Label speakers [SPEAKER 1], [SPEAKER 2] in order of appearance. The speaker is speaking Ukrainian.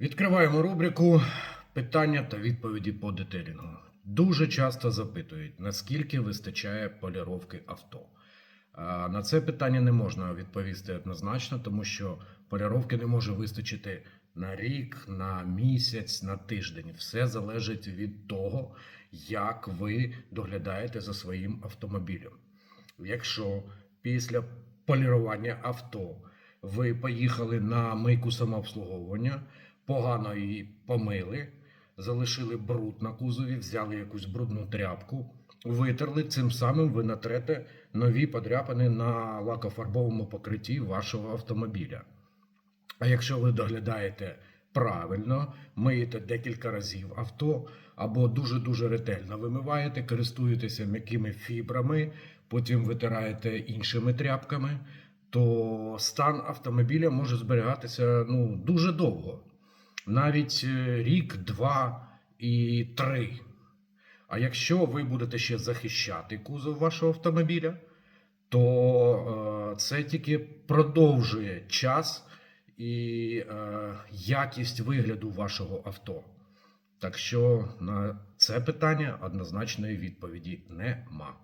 [SPEAKER 1] Відкриваємо рубрику питання та відповіді по детелінгу. Дуже часто запитують, наскільки вистачає поліровки авто. На це питання не можна відповісти однозначно, тому що поліровки не може вистачити на рік, на місяць, на тиждень. Все залежить від того, як ви доглядаєте за своїм автомобілем. Якщо після полірування авто ви поїхали на мийку самообслуговування, погано її помили, залишили бруд на кузові, взяли якусь брудну тряпку, витерли, цим самим ви натрете нові подряпини на лакофарбовому покритті вашого автомобіля. А якщо ви доглядаєте правильно, миєте декілька разів авто або дуже-дуже ретельно вимиваєте, користуєтеся м'якими фібрами, потім витираєте іншими тряпками, то стан автомобіля може зберігатися ну, дуже довго. Навіть е, рік, два і три. А якщо ви будете ще захищати кузов вашого автомобіля, то е, це тільки продовжує час і е, якість вигляду вашого авто. Так що на це питання однозначної відповіді нема.